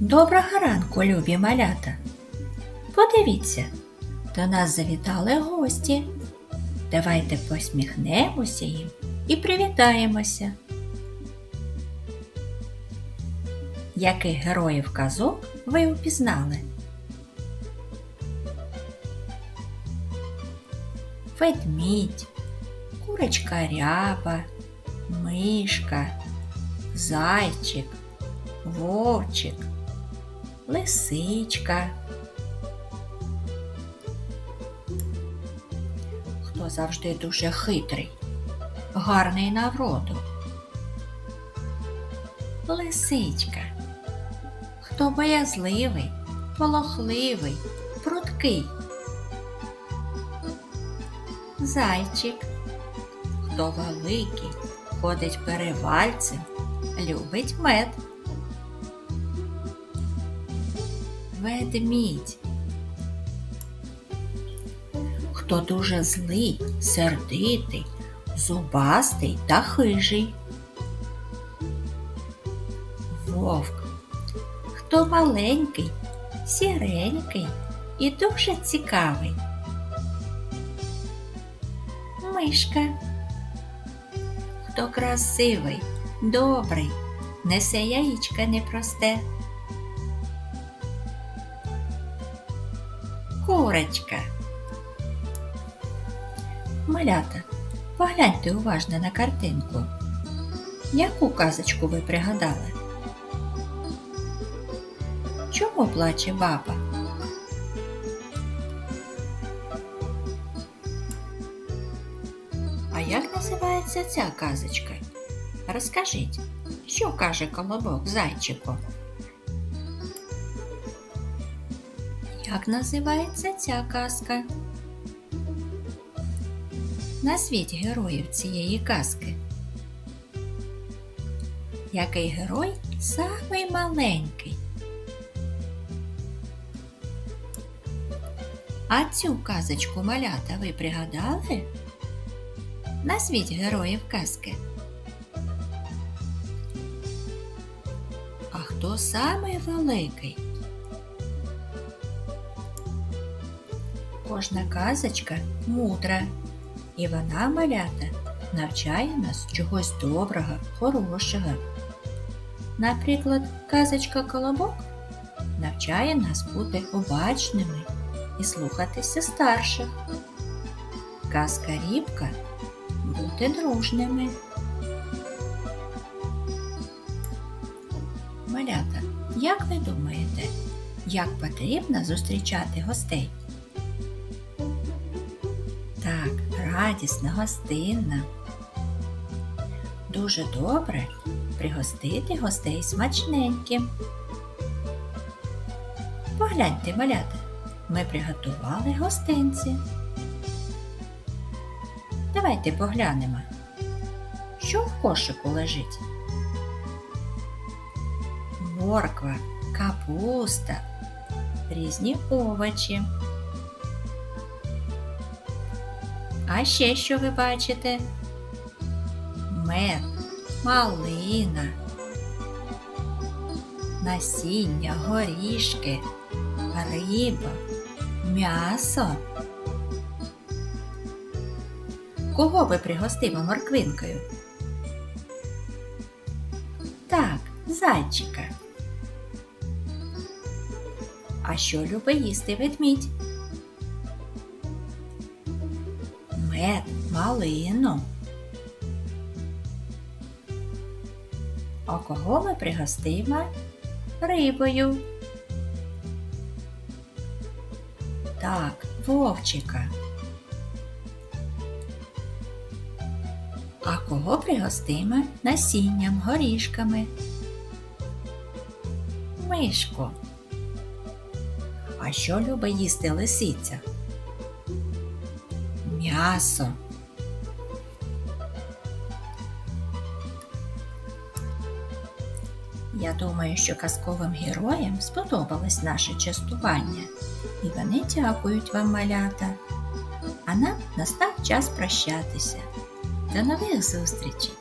Доброго ранку, любі малята. Подивіться, до нас завітали гості. Давайте посміхнемося їм і привітаємося. Яких героїв казок ви упізнали? Ведмідь, курочка ряба, мишка, зайчик, вовчик, лисичка. Хто завжди дуже хитрий, гарний на вроду. Лисичка. Хто боязливий, полохливий, прудкий. Зайчик. Хто великий, ходить перевальцем, любить мед. Ведмідь. Хто дуже злий, сердитий, зубастий та хижий. Вовк. Хто маленький, сіренький і дуже цікавий. Мишка. Хто красивий, добрий, несе яєчка непросте. Курочка. Малята, погляньте уважно на картинку. Яку казочку ви пригадали? Чому плаче баба? А як називається ця казочка? Розкажіть, що каже колобок зайчику? Як називається ця казка? Назвіть героїв цієї казки. Який герой самий маленький? А цю казочку малята ви пригадали? Назвіть героїв казки. А хто самий великий? Кожна казочка мудра, і вона малята навчає нас чогось доброго, хорошого. Наприклад, казочка Колобок навчає нас бути обачними і слухатися старших. Казка Рібка бути дружними. Малята, як ви думаєте, як потрібно зустрічати гостей? Так, радісно, гостинно. Дуже добре пригостити гостей смачненьким. Погляньте, малята, ми приготували гостинці. Давайте поглянемо, що в кошику лежить. Морква, капуста, різні овочі. А ще що ви бачите? Мед, малина, насіння, горішки, риба, м'ясо. Кого ви пригостимо морквинкою? Так, зайчика. А що любить їсти ведмідь? Мед, малину. А кого ми пригостимо рибою? Так, вовчика. А кого пригостиме насінням, горішками? Мишко. А що любить їсти лисиця? М'ясо. Я думаю, що казковим героям сподобалось наше частування, і вони дякують вам, малята. А нам настав час прощатися. До нових зустрічей!